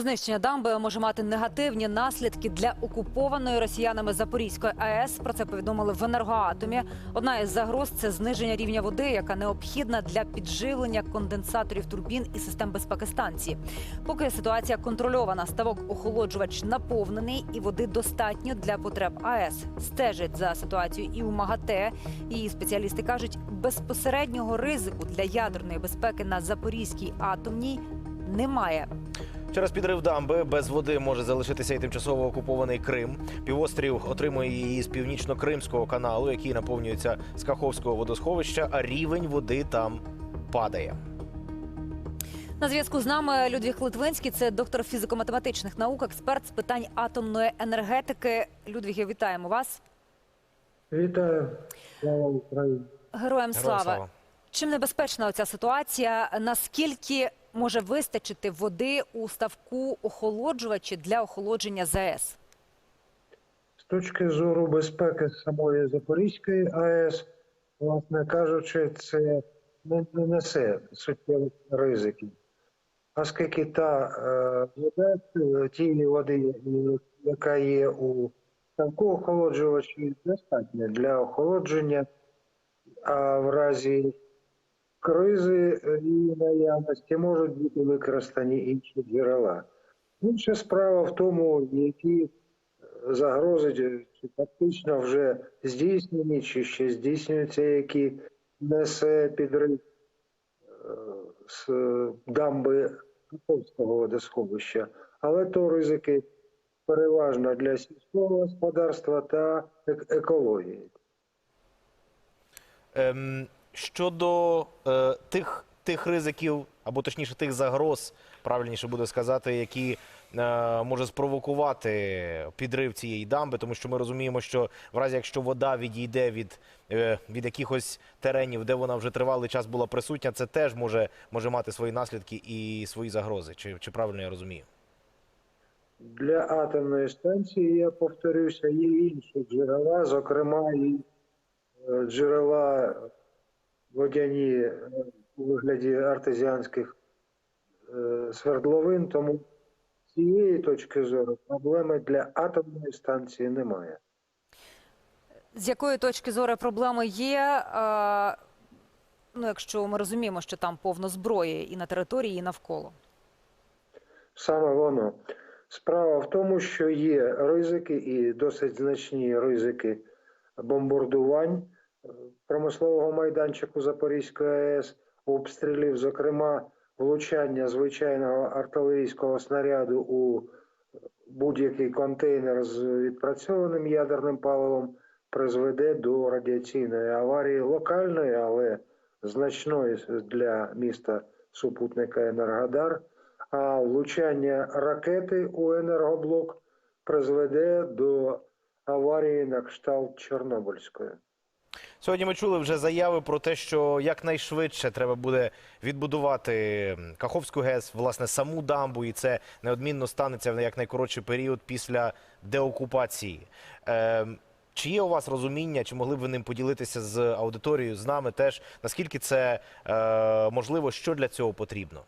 Знищення дамби може мати негативні наслідки для окупованої росіянами Запорізької АЕС. Про це повідомили в енергоатомі. Одна із загроз це зниження рівня води, яка необхідна для підживлення конденсаторів турбін і систем безпеки станції. Поки ситуація контрольована, ставок охолоджувач наповнений і води достатньо для потреб АЕС. Стежать за ситуацією і у МАГАТЕ. Її спеціалісти кажуть, безпосереднього ризику для ядерної безпеки на Запорізькій атомній немає. Через підрив дамби без води може залишитися і тимчасово окупований Крим. Півострів отримує її з північно-кримського каналу, який наповнюється з Каховського водосховища, а рівень води там падає. На зв'язку з нами Людвіг Литвинський, це доктор фізико-математичних наук, експерт з питань атомної енергетики. Людвіге, вітаємо вас. Вітаю, слава Україні. Героям Героям слава. слава. Чим небезпечна оця ситуація? Наскільки може вистачити води у ставку охолоджувачі для охолодження ЗАЕС? З точки зору безпеки самої Запорізької АЕС, власне кажучи, це не, не несе суттєвих ризиків. Оскільки та е, вода, тієї води, яка є у ставку охолоджувачі, достатньо для охолодження, а в разі кризи е, і наявності можуть бути використані інші джерела. Інша справа в тому, які загрози чи- фактично вже здійснені, чи ще здійснюються, які несе підрив е, з дамби Каховського водосховища, але то ризики переважно для сільського господарства та екології. Ем, щодо е, тих, тих ризиків, або точніше тих загроз, правильніше буде сказати, які е, може спровокувати підрив цієї дамби, тому що ми розуміємо, що в разі якщо вода відійде від, е, від якихось теренів, де вона вже тривалий час була присутня, це теж може, може мати свої наслідки і свої загрози. Чи, чи правильно я розумію? Для атомної станції, я повторюся, є інші джерела, зокрема і е, джерела водяні е, у вигляді артезіанських е, свердловин, тому з цієї точки зору проблеми для атомної станції немає. З якої точки зору проблеми є? Е, ну, якщо ми розуміємо, що там повно зброї і на території, і навколо. Саме воно. Справа в тому, що є ризики і досить значні ризики бомбардувань промислового майданчику Запорізької АЕС, обстрілів, зокрема, влучання звичайного артилерійського снаряду у будь-який контейнер з відпрацьованим ядерним паливом призведе до радіаційної аварії локальної, але значної для міста супутника Енергодар а влучання ракети у енергоблок призведе до аварії на кшталт Чорнобильської. Сьогодні ми чули вже заяви про те, що якнайшвидше треба буде відбудувати Каховську ГЕС, власне, саму дамбу, і це неодмінно станеться в якнайкоротший період після деокупації. Ем, Чи є у вас розуміння, чи могли б ви ним поділитися з аудиторією, з нами теж? Наскільки це е, можливо, що для цього потрібно?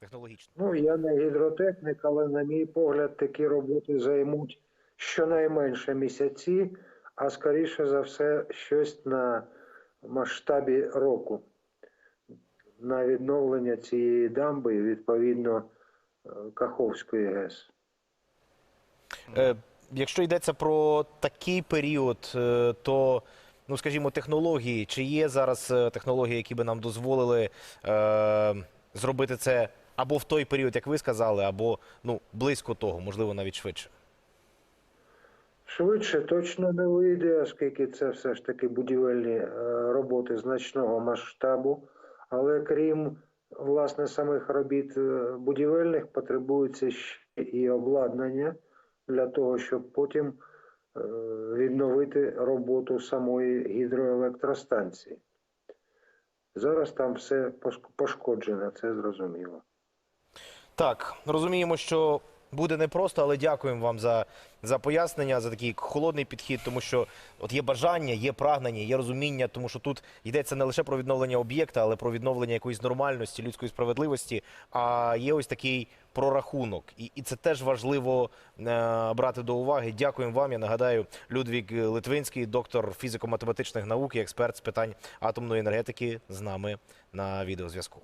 Технологічно. Ну, я не гідротехнік, але, на мій погляд, такі роботи займуть щонайменше місяці, а скоріше за все, щось на масштабі року на відновлення цієї дамби відповідно е, Каховської ГЕС. Е, Якщо йдеться про такий період, е, то, ну скажімо, технології, чи є зараз технології, які би нам дозволили е, зробити це або в той період, як ви сказали, або ну, близько того, можливо, навіть швидше. Швидше точно не вийде, оскільки це все ж таки будівельні е, роботи значного масштабу. Але крім власне самих робіт е, будівельних, потребується ще і обладнання для того, щоб потім е, відновити роботу самої гідроелектростанції. Зараз там все пошкоджено, це зрозуміло. Так, розуміємо, що Буде непросто, але дякуємо вам за, за пояснення, за такий холодний підхід, тому що от є бажання, є прагнення, є розуміння, тому що тут йдеться не лише про відновлення об'єкта, але про відновлення якоїсь нормальності, людської справедливості. А є ось такий прорахунок. І, і це теж важливо е, брати до уваги. Дякуємо вам. Я нагадаю, Людвік Литвинський, доктор фізико-математичних наук і експерт з питань атомної енергетики, з нами на відеозв'язку.